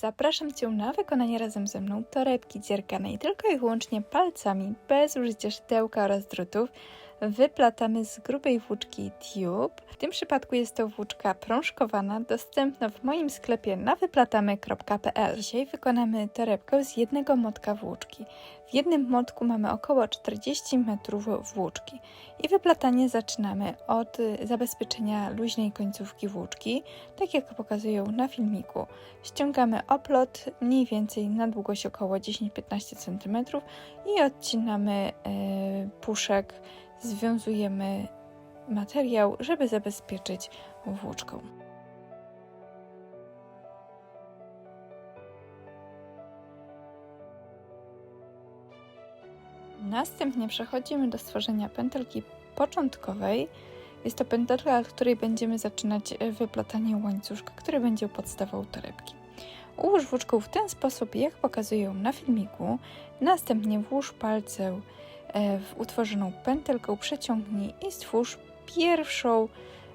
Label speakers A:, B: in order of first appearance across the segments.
A: Zapraszam Cię na wykonanie razem ze mną torebki dzierganej tylko i wyłącznie palcami, bez użycia szydełka oraz drutów. Wyplatamy z grubej włóczki tube. W tym przypadku jest to włóczka prążkowana, dostępna w moim sklepie na wyplatamy.pl. Dzisiaj wykonamy torebkę z jednego motka włóczki. W jednym motku mamy około 40 metrów włóczki i wyplatanie zaczynamy od y, zabezpieczenia luźnej końcówki włóczki, tak jak pokazują na filmiku. Ściągamy oplot mniej więcej na długość około 10-15 cm i odcinamy y, puszek, związujemy materiał, żeby zabezpieczyć włóczką. Następnie przechodzimy do stworzenia pętelki początkowej. Jest to pętelka, od której będziemy zaczynać wyplatanie łańcuszka, który będzie podstawą torebki. Ułóż włóczką w ten sposób, jak pokazuję na filmiku. Następnie włóż palce e, w utworzoną pętelkę, przeciągnij i stwórz pierwszą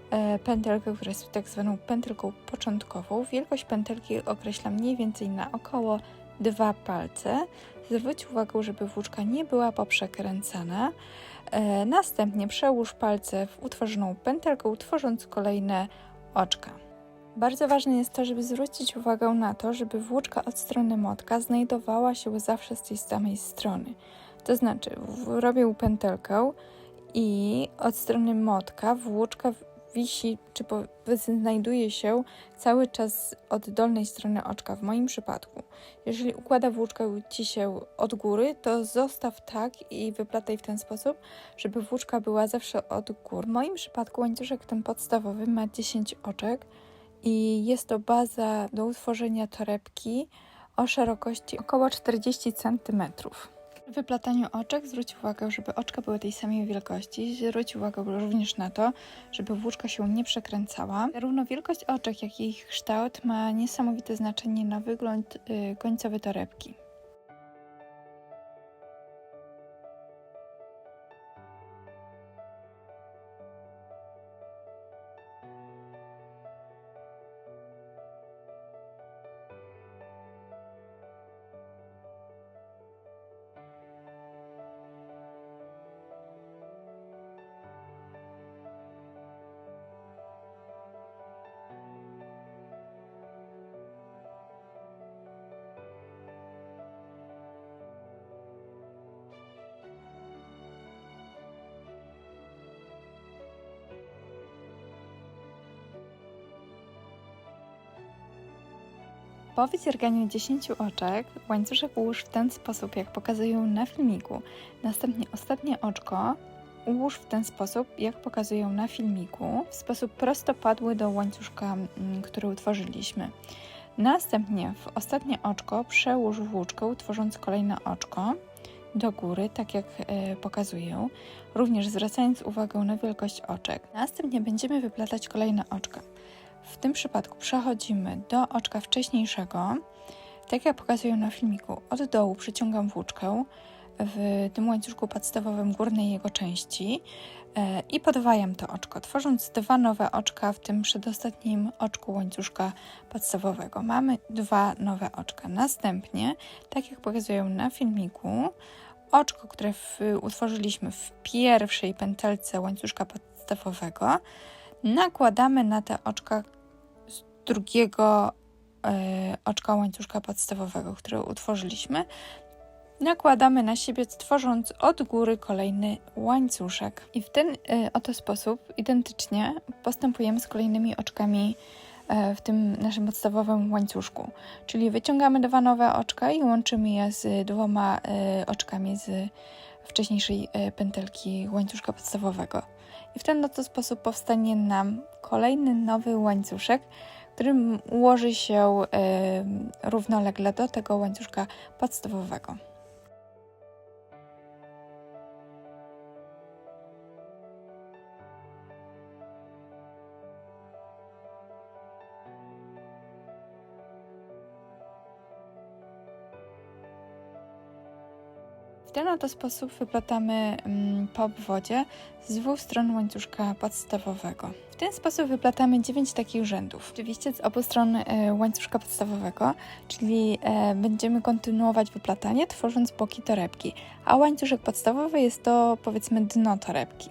A: e, pętelkę, która jest tak zwaną pętelką początkową. Wielkość pętelki określa mniej więcej na około dwa palce. Zwróć uwagę, żeby włóczka nie była poprzekręcana. E, następnie przełóż palce w utworzoną pętelkę, utworząc kolejne oczka. Bardzo ważne jest to, żeby zwrócić uwagę na to, żeby włóczka od strony motka znajdowała się zawsze z tej samej strony. To znaczy, robię pętelkę i od strony motka włóczka wisi, czy znajduje się cały czas od dolnej strony oczka, w moim przypadku. Jeżeli układa włóczkę Ci się od góry, to zostaw tak i wyplataj w ten sposób, żeby włóczka była zawsze od góry. W moim przypadku łańcuszek ten podstawowy ma 10 oczek i jest to baza do utworzenia torebki o szerokości około 40 centymetrów. W wyplataniu oczek zwróć uwagę, żeby oczka były tej samej wielkości. Zwróć uwagę również na to, żeby włóczka się nie przekręcała. Zarówno wielkość oczek, jak i ich kształt ma niesamowite znaczenie na wygląd y, końcowy torebki. Po wydzierganiu 10 oczek łańcuszek ułóż w ten sposób, jak pokazują na filmiku. Następnie ostatnie oczko ułóż w ten sposób, jak pokazują na filmiku, w sposób prostopadły do łańcuszka, mm, który utworzyliśmy. Następnie w ostatnie oczko przełóż włóczkę, tworząc kolejne oczko do góry, tak jak y, pokazuję, również zwracając uwagę na wielkość oczek. Następnie będziemy wyplatać kolejne oczka. W tym przypadku przechodzimy do oczka wcześniejszego. Tak jak pokazuję na filmiku, od dołu przyciągam włóczkę w tym łańcuszku podstawowym górnej jego części e, i podwajam to oczko, tworząc dwa nowe oczka w tym przedostatnim oczku łańcuszka podstawowego. Mamy dwa nowe oczka. Następnie, tak jak pokazuję na filmiku, oczko, które w, utworzyliśmy w pierwszej pętelce łańcuszka podstawowego, nakładamy na te oczka z drugiego e, oczka łańcuszka podstawowego, które utworzyliśmy. Nakładamy na siebie, tworząc od góry kolejny łańcuszek. I w ten e, oto sposób identycznie postępujemy z kolejnymi oczkami e, w tym naszym podstawowym łańcuszku. Czyli wyciągamy dwa nowe oczka i łączymy je z dwoma oczkami z wcześniejszej pętelki łańcuszka podstawowego. I w ten oto sposób powstanie nam kolejny nowy łańcuszek, który ułoży się równolegle do tego łańcuszka podstawowego. Ten sposób wyplatamy mm, po obwodzie z dwóch stron łańcuszka podstawowego. W ten sposób wyplatamy 9 takich rzędów. Oczywiście z obu stron e, łańcuszka podstawowego, czyli e, będziemy kontynuować wyplatanie, tworząc boki torebki, a łańcuszek podstawowy jest to powiedzmy dno torebki.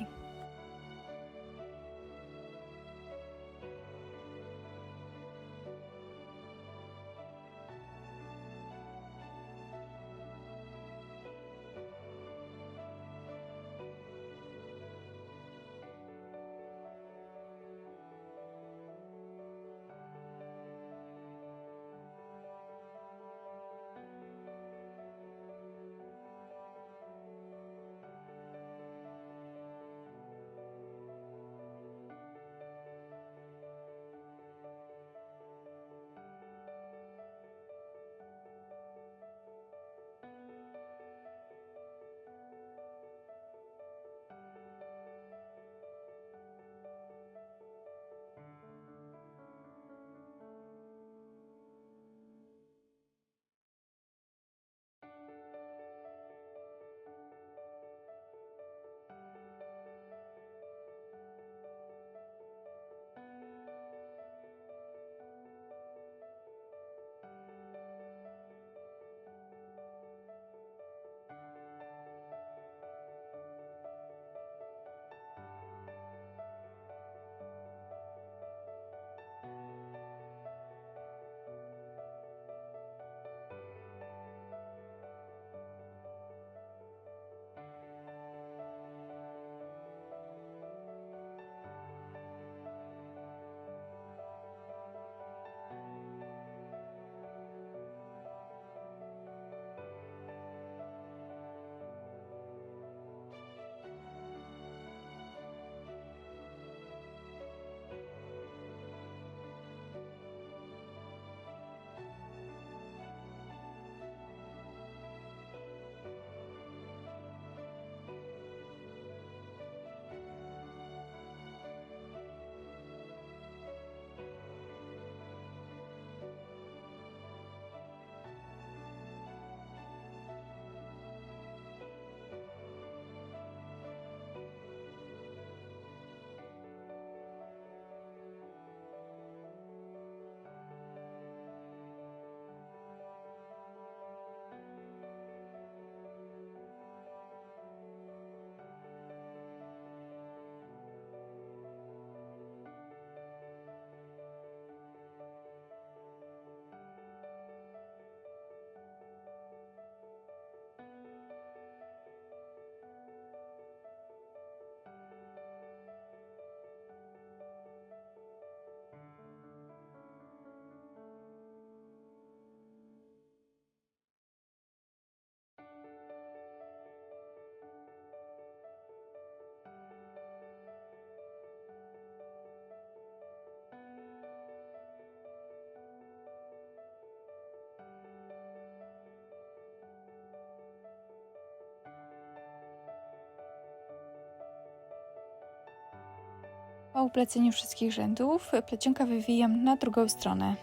A: Po upleceniu wszystkich rzędów plecionka wywijam na drugą stronę.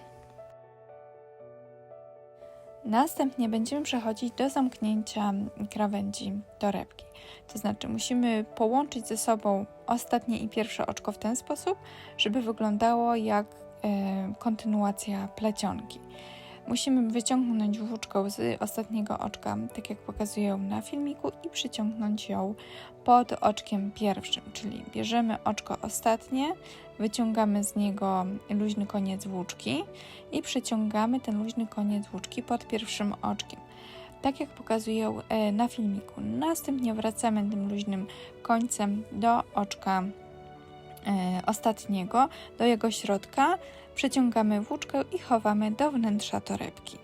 A: Następnie będziemy przechodzić do zamknięcia krawędzi torebki. To znaczy musimy połączyć ze sobą ostatnie i pierwsze oczko w ten sposób, żeby wyglądało jak e, kontynuacja plecionki. Musimy wyciągnąć włóczką z ostatniego oczka, tak jak pokazuję na filmiku, i przyciągnąć ją pod oczkiem pierwszym, czyli bierzemy oczko ostatnie, wyciągamy z niego luźny koniec włóczki i przyciągamy ten luźny koniec włóczki pod pierwszym oczkiem. Tak jak pokazuję e, na filmiku. Następnie wracamy tym luźnym końcem do oczka ostatniego, do jego środka Przeciągamy włóczkę i chowamy do wnętrza torebki.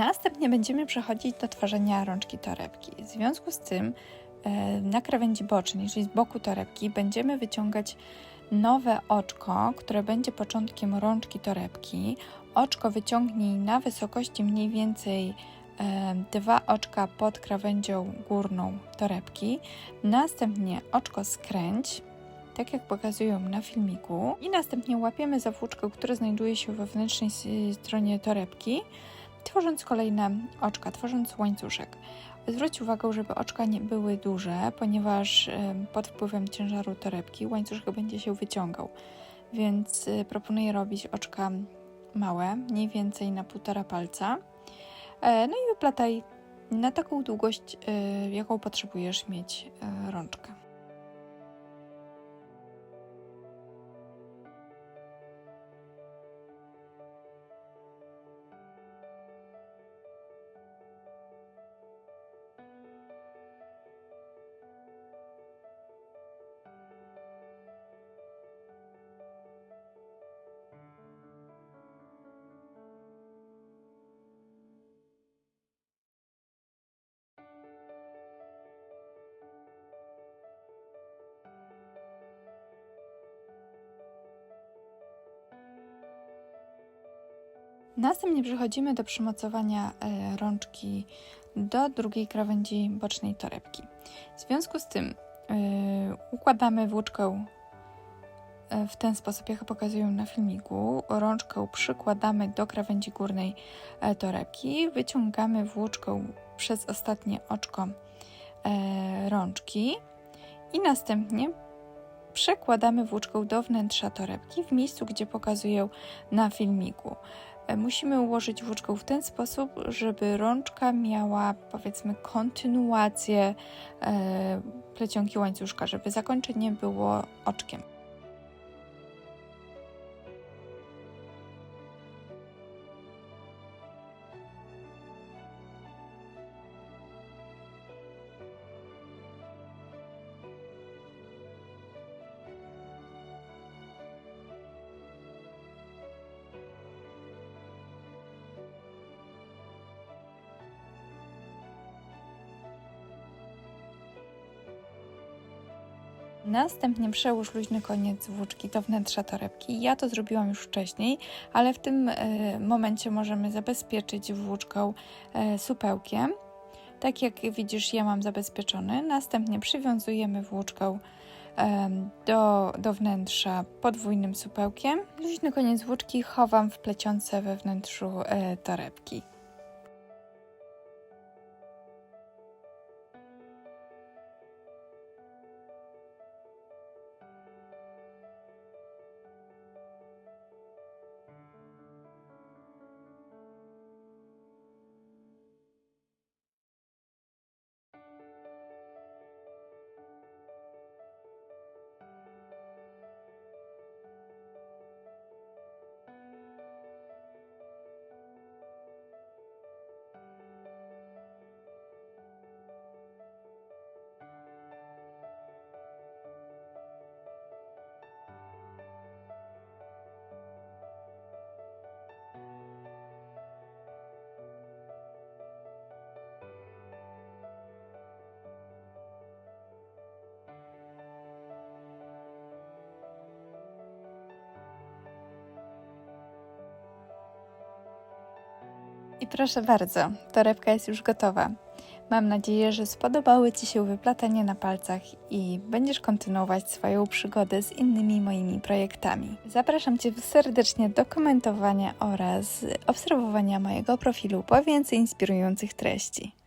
A: Następnie będziemy przechodzić do tworzenia rączki torebki. W związku z tym e, na krawędzi bocznej, czyli z boku torebki, będziemy wyciągać nowe oczko, które będzie początkiem rączki torebki. Oczko wyciągnij na wysokości mniej więcej e, dwa oczka pod krawędzią górną torebki. Następnie oczko skręć, tak jak pokazują na filmiku. I następnie łapiemy za włóczkę, która znajduje się we wewnętrznej stronie torebki, tworząc kolejne oczka, tworząc łańcuszek. Zwróć uwagę, żeby oczka nie były duże, ponieważ em, pod wpływem ciężaru torebki łańcuszek będzie się wyciągał. Więc y, proponuję robić oczka małe, mniej więcej na półtora palca. E, No i wyplataj na taką długość, y, jaką potrzebujesz mieć y, rączkę. Następnie przechodzimy do przymocowania e, rączki do drugiej krawędzi bocznej torebki. W związku z tym e, układamy włóczkę e, w ten sposób, jak pokazują na filmiku. Rączkę przykładamy do krawędzi górnej torebki, wyciągamy włóczkę przez ostatnie oczko rączki i następnie przekładamy włóczkę do wnętrza torebki w miejscu, gdzie pokazują na filmiku. E, Musimy ułożyć włóczkę w ten sposób, żeby rączka miała powiedzmy kontynuację e, plecionki łańcuszka, żeby zakończenie było oczkiem. Następnie przełóż luźny koniec włóczki do wnętrza torebki. Ja to zrobiłam już wcześniej, ale w tym e, momencie możemy zabezpieczyć włóczką e, supełkiem. Tak jak widzisz, ja mam zabezpieczony. Następnie przywiązujemy włóczkę em, do, do wnętrza podwójnym supełkiem. Luźny koniec włóczki chowam w plecionce we wnętrzu e, torebki. I proszę bardzo, torebka jest już gotowa. Mam nadzieję, że spodobały Ci się wyplatanie na palcach i będziesz kontynuować swoją przygodę z innymi moimi projektami. Zapraszam Cię serdecznie do komentowania oraz obserwowania mojego profilu po więcej inspirujących treści.